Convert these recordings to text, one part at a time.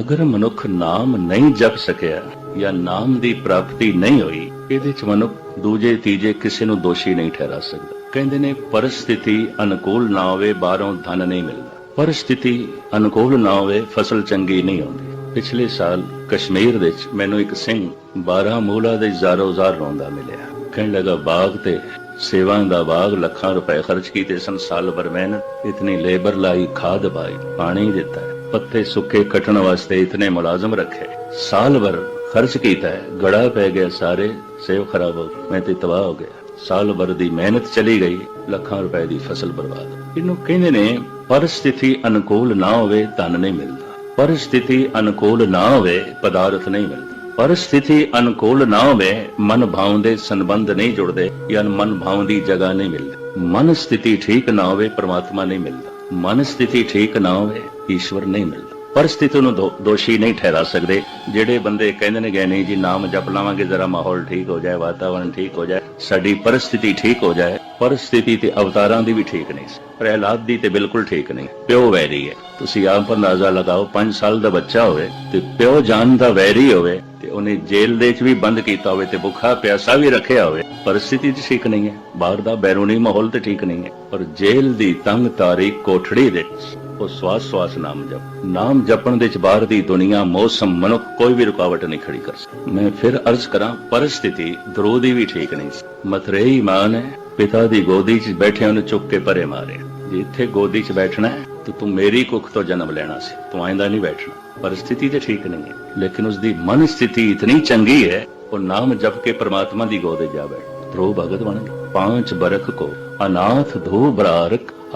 ਅਗਰ ਮਨੁੱਖ ਨਾਮ ਨਹੀਂ ਜਪ ਸਕਿਆ ਜਾਂ ਨਾਮ ਦੀ ਪ੍ਰਾਪਤੀ ਨਹੀਂ ਹੋਈ, ਇਹਦੇ ਚ ਮਨੁੱਖ ਦੂਜੇ, ਤੀਜੇ ਕਿਸੇ ਨੂੰ ਦੋਸ਼ੀ ਨਹੀਂ ਠਹਿਰਾ ਸਕਦਾ। ਕਹਿੰਦੇ ਨੇ, ਪਰਿਸਥਿਤੀ ਅਨੁਕੂਲ ਨਾ ਹੋਵੇ, ਬਾਹਰੋਂ ਧਨ ਨਹੀਂ ਮਿਲਦਾ। ਪਰਿਸਥਿਤੀ ਅਨੁਕੂਲ ਨਾ ਹੋਵੇ, ਫਸਲ ਚੰਗੀ ਨਹੀਂ ਆਉਂਦੀ। ਪਿਛਲੇ ਸਾਲ ਕਸ਼ਮੀਰ ਵਿੱਚ ਮੈਨੂੰ ਇੱਕ ਸਿੰਘ 12 ਮੂਲਾ ਦੇ ਜ਼ਾਰੋ ਜ਼ਾਰ ਰੋਂਦਾ ਮਿਲਿਆ। ਕਹਿਣ ਲੱਗਾ, ਬਾਗ ਤੇ ਸੇਵਾ ਦਾ ਬਾਗ, ਲੱਖਾਂ ਰੁਪਏ ਖਰਚ ਕੀਤੇ ਸਨ, ਸਾਲ ਭਰ ਮਿਹਨਤ, ਇਤਨੀ ਲੇਬਰ ਲਾਈ, ਖਾਦ ਪਾਈ, ਪਾਣੀ ਦਿੱਤਾ। ਹੈ, ਪੱਤੇ ਸੁੱਕੇ ਕੱਟਣ ਵਾਸਤੇ ਇਤਨੇ ਮੁਲਾਜ਼ਮ ਰੱਖੇ। ਸਾਲ ਭਰ ਖਰਚ ਕੀਤਾ ਹੈ। ਗੜਾ ਪੈ ਗਿਆ ਸਾਰੇ ਸੇਵ ਖਰਾਬ ਹੋ ਮੈਂ ਤੇ ਤਬਾਹ ਹੋ ਗਿਆ। ਸਾਲ ਭਰ ਦੀ ਮਿਹਨਤ ਚਲੀ ਗਈ। ਲੱਖਾਂ ਰੁਪਏ ਦੀ ਫਸਲ ਬਰਬਾਦ। ਇਹਨੂੰ ਕਹਿੰਦੇ ਨੇ ਪਰਿਸਥਿਤੀ ਅਨੁਕੂਲ ਨਾ ਹੋਵੇ ਧਨ ਨਹੀਂ ਮਿਲਦਾ। ਪਰਿਸਥਿਤੀ ਅਨੁਕੂਲ ਨਾ ਹੋਵੇ ਪਦਾਰਥ ਨਹੀਂ ਮਿਲਦਾ। ਪਰਿਸਥਿਤੀ ਅਨੁਕੂਲ ਨਾ ਹੋਵੇ ਮਨ ਭਾਵ ਦੇ ਸੰਬੰਧ ਨਹੀਂ ਜੁੜਦੇ ਜਾਂ ਮਨ ਭਾਵ ਦੀ ਜਗ੍ਹਾ ਨਹੀਂ ਮਿਲਦੀ। ਮਨ ਸਥਿਤੀ ਠੀਕ ਨਾ ਹੋਵੇ ਪ੍ਰਮਾਤਮਾ ਨਹੀਂ ਮਿਲਦਾ। ਮਨ ਸਥਿਤੀ ਠੀਕ ਨਾ ਹੋਵੇ, ਈਸ਼ਵਰ ਨਹੀਂ ਮਿਲਦਾ। ਪਰਿਸਥਿਤੀ ਨੂੰ ਦੋ- ਦੋਸ਼ੀ ਨਹੀਂ ਠਹਿਰਾ ਸਕਦੇ। ਜਿਹੜੇ ਬੰਦੇ ਕਹਿੰਦੇ ਨੇ ਗਏ ਨਹੀਂ, ਜੀ, ਨਾਮ ਜਪ ਲਾਵਾਂਗੇ, ਜ਼ਰਾ ਮਾਹੌਲ ਠੀਕ ਹੋ ਜਾਏ, ਵਾਤਾਵਰਣ ਠੀਕ ਹੋ ਜਾਏ, ਸਾਡੀ ਪਰਿਸਥਿਤੀ ਠੀਕ ਹੋ ਜਾਏ, ਪਰਿਸਥਿਤੀ ਤੇ ਅਵਤਾਰਾਂ ਦੀ ਵੀ ਠੀਕ ਨਹੀਂ ਸੀ। ਪ੍ਰਹਿਲਾਦ ਦੀ ਤੇ ਬਿਲਕੁਲ ਠੀਕ ਨਹੀਂ। ਪਿਓ ਵੈਰੀ ਹੈ। ਤੁਸੀਂ ਆਪ ਅੰਦਾਜ਼ਾ ਲਗਾਓ 5 ਸਾਲ ਦਾ ਬੱਚਾ ਹੋਵੇ ਤੇ ਪਿਓ ਜਾਨ ਦਾ ਵੈਰੀ ਹੋਵੇ ਤੇ ਉਹਨੇ ਜੇਲ੍ਹ ਦੇ ਵਿੱਚ ਵੀ ਬੰਦ ਕੀਤਾ ਹੋਵੇ ਤੇ ਭੁੱਖਾ ਪਿਆਸਾ ਵੀ ਰੱਖਿਆ ਹੋਵੇ, ਪਰਿਸਥਿਤੀ ਤੇ ਠੀਕ ਨਹੀਂ ਹੈ। ਬਾਹਰ ਦਾ ਬੈਰੂਨੀ ਮਾਹੌਲ ਤੇ ਠੀਕ ਨਹੀਂ ਹੈ। ਪਰ ਜੇਲ੍ਹ ਦੀ ਤੰਗ ਤਾਰੀਖ ਕੋਠੜੀ ਦੇ ਵਿੱਚ, ਉਹ ਸਵਾਸ ਸਵਾਸ ਨਾਮ ਜਪ, ਨਾਮ ਜਪਣ ਦੇ ਵਿੱਚ ਬਾਹਰ ਦੀ ਦੁਨੀਆ, ਮੌਸਮ, ਮਨੁੱਖ ਕੋਈ ਵੀ ਰੁਕਾਵਟ ਨਹੀਂ ਖੜੀ ਕਰ ਸਕਦਾ। ਮੈਂ ਫਿਰ ਅਰਜ਼ ਕਰਾਂ, ਪਰਿਸਥਿਤੀ ਦਰੋ ਦੀ ਵੀ ਠੀਕ ਨਹੀਂ ਸੀ। ਮਤਰੇਈ ਮਾਂ ਨੇ ਪਿਤਾ ਦੀ ਗੋਦੀ 'ਚ ਬੈਠੇ ਉਹਨੂੰ ਚੁੱਕ ਕੇ ਪਰੇ ਮਾਰਿਆ। ਜੇ ਇੱਥੇ ਗੋਦੀ 'ਚ ਬੈਠਣਾ ਹੈ ਤਾਂ ਤੂੰ ਮੇਰੀ ਕੁੱਖ ਤੋਂ ਜਨਮ ਲੈਣਾ ਸੀ। ਤੂੰ ਆਇੰਦਾ ਨਹੀਂ ਬੈਠਣਾ। ਪਰਿਸਥਿਤੀ ਤੇ ਠੀਕ ਨਹੀਂ ਹੈ। ਲੇਕਿਨ ਉਸ ਦੀ ਮਨ ਸਥਿਤੀ ਇਤਨੀ ਚੰਗੀ ਹੈ, ਉਹ ਨਾਮ ਜਪ ਕੇ ਪ੍ਰਮਾਤਮਾ ਦੀ ਗੋਦ 'ਚ ਜਾ ਬੈਠ। ਧਰੋ ਭਗਤ ਬਣ ਗਿਆ ਪਾਂਚ ਬਰਖ ਕੋ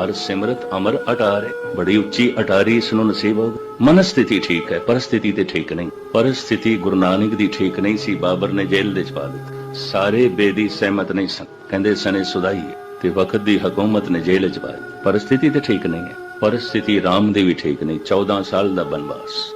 ਹਰ ਸਿਮਰਤ ਅਮਰ ਅਟਾਰੇ। ਬੜੀ ਉੱਚੀ ਅਟਾਰੀ ਇਸ ਨੂੰ ਨਸੀਬ ਹੋ ਮਨ ਸਥਿਤੀ ਠੀਕ ਹੈ, ਪਰਿਸਥਿਤੀ ਤੇ ਠੀਕ ਨਹੀਂ। ਪਰਸਥਿਤੀ ਗੁਰੂ ਨਾਨਕ ਦੀ ਠੀਕ ਨਹੀਂ ਸੀ, ਬਾਬਰ ਨੇ ਜੇਲ੍ਹ ਦੇ ਚ ਪਾ ਦਿੱਤਾ। ਸਾਰੇ ਬੇਦੀ ਸਹਿਮਤ ਨਹੀਂ ਸਨ। ਕਹਿੰਦੇ ਸਨੇ ਸੁਧਾਈ ਤੇ ਵਕਤ ਦੀ ਹਕੂਮਤ ਨੇ ਜੇਲ੍ਹ ਚ ਪਾ ਦਿੱਤੀ। ਪਰਿਸਥਿਤੀ ਤੇ ਠੀਕ ਨਹੀਂ ਹੈ। ਪਰਿਸਥਿਤੀ ਰਾਮ ਦੀ ਵੀ ਠੀਕ ਨਹੀਂ 14 ਸਾਲ ਦਾ ਬਨਵਾਸ।